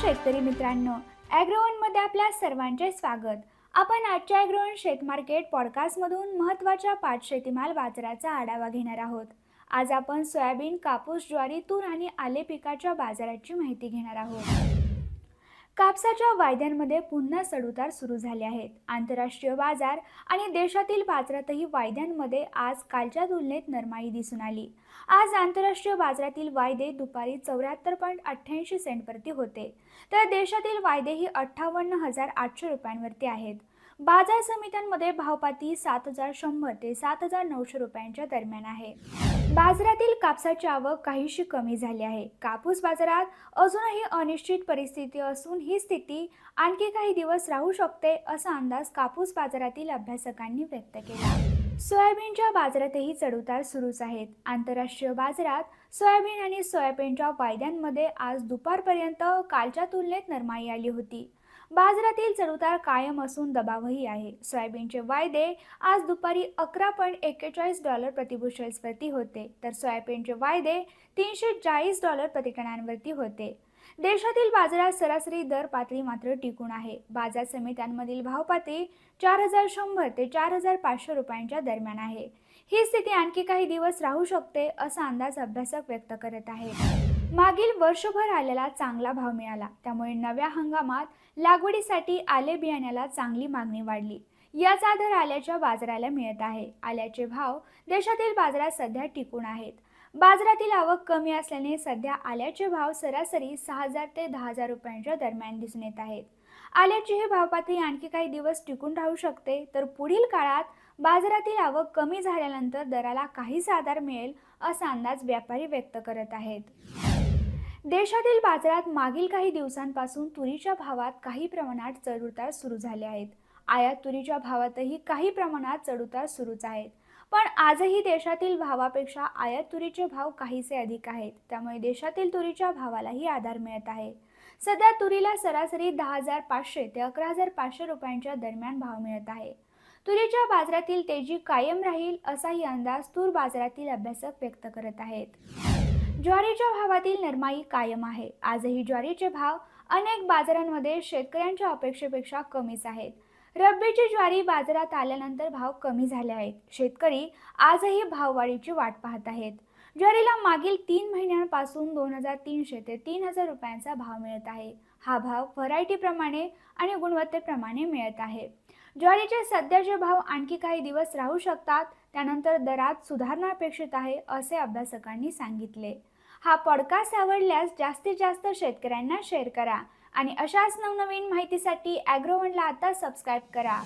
शेतकरी मित्रांनो ॲग्रोवनमध्ये आपल्या सर्वांचे स्वागत. आपण आजच्या ॲग्रोवन शेत मार्केट पॉडकास्टमधून महत्त्वाच्या पाच शेतीमाल बाजाराचा आढावा घेणार आहोत. आज आपण सोयाबीन कापूस ज्वारी तूर आणि आले पिकाच्या बाजाराची माहिती घेणार आहोत. कापसाच्या वायद्यांमध्ये पुन्हा चढउतार सुरू झाले आहेत. आंतरराष्ट्रीय बाजार आणि देशातील बाजारातही वायद्यांमध्ये आज कालच्या तुलनेत नरमाई दिसून आली. आज आंतरराष्ट्रीय बाजारातील वायदे दुपारी चौऱ्याहत्तर पॉईंट अठ्ठ्याऐंशी सेंटवरती होते. तर देशातील वायदेही अठ्ठावन्न हजार आठशे रुपयांवरती आहेत. बाजार समित्यांमध्ये भावपाती सात हजार शंभर ते सात हजार नऊशे रुपयांच्या दरम्यान आहे. बाजारातील कापसाची आवक काहीशी कमी झाली आहे. कापूस बाजारात अजूनही अनिश्चित परिस्थिती असून ही स्थिती आणखी काही दिवस राहू शकते असा अंदाज कापूस बाजारातील अभ्यासकांनी व्यक्त केला. सोयाबीनच्या बाजारातही चढउतार सुरूच आहेत. आंतरराष्ट्रीय बाजारात सोयाबीन आणि सोयाबीनच्या वायद्यांमध्ये आज दुपारपर्यंत कालच्या तुलनेत नरमाई आली होती. बाजारातील चढउतार कायम असून दबावही आहे. सोयाबीनचे वायदे आज दुपारी अकरा पॉईंट एक्केचाळीस डॉलर प्रतिबुशेल्सवरती होते. तर सोयाबीनचे वायदे तीनशे चाळीस डॉलर प्रतिटनांवरती होते. देशातील बाजारात सरासरी दर पातळी मात्र टिकून आहे. बाजार समित्यांमधील भाव पातळी चार हजार शंभर ते चार हजार पाचशे रुपयांच्या दरम्यान आहे. ही स्थिती आणखी काही दिवस राहू शकते असा अंदाज अभ्यासक व्यक्त करत आहेत. मागील वर्षभर आल्याला चांगला भाव मिळाला. त्यामुळे नव्या हंगामात लागवडीसाठी आले बियाण्याला चांगली मागणी वाढली. याचा आधार आल्याच्या बाजाराला मिळत आहे. आल्याचे भाव देशातील बाजारात सध्या टिकून आहेत. बाजारातील आवक कमी असल्याने सध्या आल्याचे भाव सरासरी सहा हजार ते दहा हजार रुपयांच्या दरम्यान दिसून येत आहेत. आल्याची ही भावपातळी आणखी काही दिवस टिकून राहू शकते तर पुढील काळात बाजारातील आवक कमी झाल्यानंतर दराला काहीच आधार मिळेल असा अंदाज व्यापारी व्यक्त करत आहेत. देशातील बाजारात मागील काही दिवसांपासून तुरीच्या भावात काही प्रमाणात चढउतार सुरू झाले आहेत. आयात तुरीच्या भावातही काही प्रमाणात चढउतार सुरूच आहेत. पण आजही देशातील भावापेक्षा आयात तुरीचे भाव काहीसे अधिक आहेत. त्यामुळे देशातील तुरीच्या भावालाही आधार मिळत आहे. सध्या तुरीला सरासरी दहा हजार पाचशे ते अकरा हजार पाचशे रुपयांच्या दरम्यान भाव मिळत आहे. तुरीच्या बाजारातील तेजी कायम राहील असाही अंदाज तूर बाजारातील अभ्यासक व्यक्त करत आहेत. ज्वारीच्या भावातील नरमाई कायम आहे. आजही ज्वारीचे भाव अनेक बाजारांमध्ये शेतकऱ्यांच्या अपेक्षेपेक्षा कमीच आहेत. रब्बीची ज्वारी बाजारात आल्यानंतर भाव कमी झाले आहेत. शेतकरी आजही भाववाढीची वाट पाहत आहेत. ज्वारीला मागील तीन महिन्यांपासून दोन हजार तीनशे ते तीन हजार रुपयांचा भाव मिळत आहे. हा भाव व्हरायटीप्रमाणे आणि गुणवत्तेप्रमाणे मिळत आहे. ज्वारीचे सध्याचे भाव आणखी काही दिवस राहू शकतात त्यानंतर दरात सुधारणा अपेक्षित आहे असे अभ्यासकांनी सांगितले. हा पॉडकास्ट आवडल्यास जास्तीत जास्त शेतकऱ्यांना शेअर करा आणि अशाच नवनवीन माहितीसाठी ॲग्रोवनला आता सबस्क्राईब करा.